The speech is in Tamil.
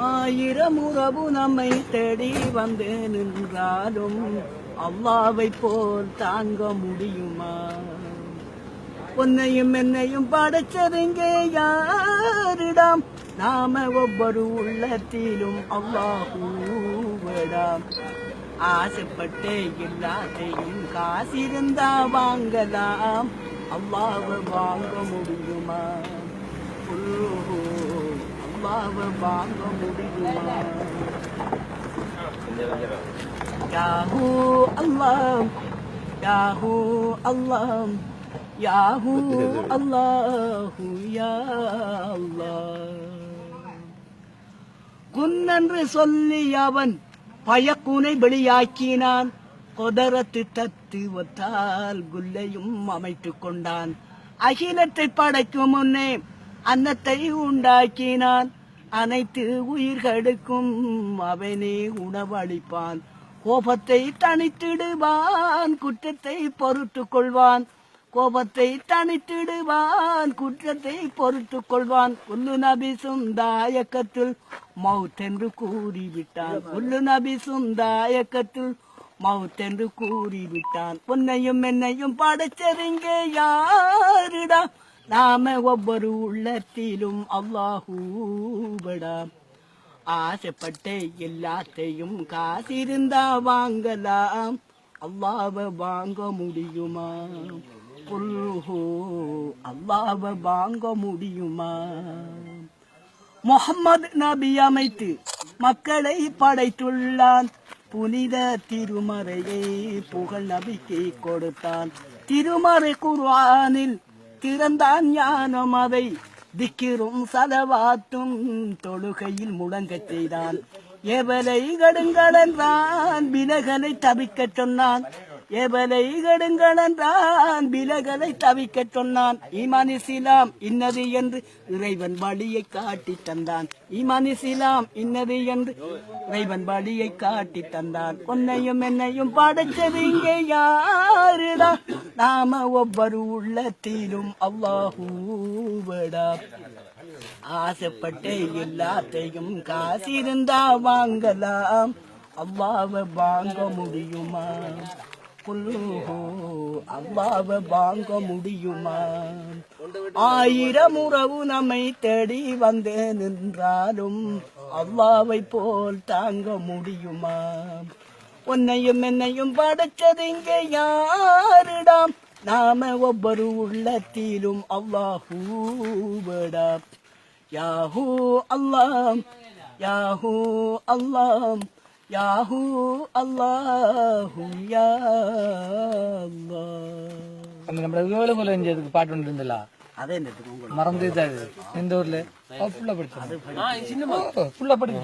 ஆயிரம் உறவு நம்மை தேடி வந்து நின்றாலும் அல்லாவை போல் தாங்க முடியுமா? உன்னையும் என்னையும் படைச்சதுங்க யாரிடம்? நாம ஒவ்வொரு உள்ளத்திலும் அல்லாஹூவிடம் ஆசைப்பட்டே எல்லாத்தையும் காசிருந்தா வாங்கலாம். அல்லாவை வாங்க முடியுமா? ஓஹோ, அல்லாவை வாங்க முடியுமா? யாஹூ அல்லாம் யாஹூ அல்லாம் யாஹூ அல்லாஹூ யா அல்லாஹ். குன்னென்று சொல்லி அவன் பயக்குனை வெளியாக்கினான். கொதரத்து தத்துவத்தால் குல்லையும் அமைத்துக் கொண்டான். அகிலத்தை படைக்கும் முன்னே அன்னத்தை உண்டாக்கினான். அனைத்து உயிர்களுக்கும் அவனே உணவளிப்பான். கோபத்தை தனித்திடுவான் குற்றத்தை பொறுத்து கொள்வான். கோபத்தை தனித்திடுவான் குற்றத்தை பொறுத்து கொள்வான். உள்ளு நபிசும் தாயக்கத்தில் மவுத்தென்று கூறிவிட்டான். உள்ளு நபிசும் தாயக்கத்தில் மவுத்தென்று கூறிவிட்டான். உன்னையும் என்னையும் படைச்சதுங்க யாருடா? நாம ஒவ்வொரு உள்ளத்திலும் அல்லாஹூபடா ஆசைப்பட்டு எல்லாத்தையும் காசிருந்தா வாங்கலாம். அல்லாவை வாங்க முடியுமா? புல்ஹோ அல்லாவை வாங்க முடியுமா? முகம்மது நபி அமைத்து மக்களை படைத்துள்ளான். புனித திருமறையை புகழ் நபிக்கு கொடுத்தான். திருமறை குர்ஆனில் திறந்தான் ஞானம் அதை. திக்கிரும் சலவாத்தும் தொழுகையில் முழங்கச் செய்தான். எவரை கடுங்களென்றான் விலகலை தவிக்கச் சொன்னான். எவலை கடுங்கணன்றான் விலகலை தவிக்க சொன்னான். ஈமான் இஸ்லாம் இன்னது என்று இறைவன் வழியை காட்டி தந்தான். ஈமான் இஸ்லாம் இன்னது என்று இறைவன் வழியை காட்டி தந்தான். உன்னையும் என்னையும் படைச்சது இங்கே யாருதான் நாம ஒவ்வொரு உள்ளத்திலும் அல்லாஹூவடா ஆசைப்பட்டு எல்லாத்தையும் காசிருந்தா வாங்கலாம். அவ்வாவை வாங்க முடியுமா? புல்லுஹோ வாங்க முடியுமா? ஆயிரம் உறவு நம்மை தேடி வந்து நின்றாலும் அவ்வாவை போல் தாங்க முடியுமா? உன்னையும் என்னையும் படைச்சது இங்கே யாரிடம்? நாம ஒவ்வொரு உள்ளத்திலும் அல்லாஹூவடா யாஹூ அல்லாம் யாஹூ அல்லாம் யாஹூ அல்லாஹூ யா அந்த நம்ம வேலுங்குல இஞ்சதுக்கு பாட்டு ஒன்று இருந்தல? அதே என்னத்துக்கு உங்களுக்கு மறந்து இது இந்த ஊர்ல? ஃபுல்லா படிச்சு ஃபுல்லா படிச்சு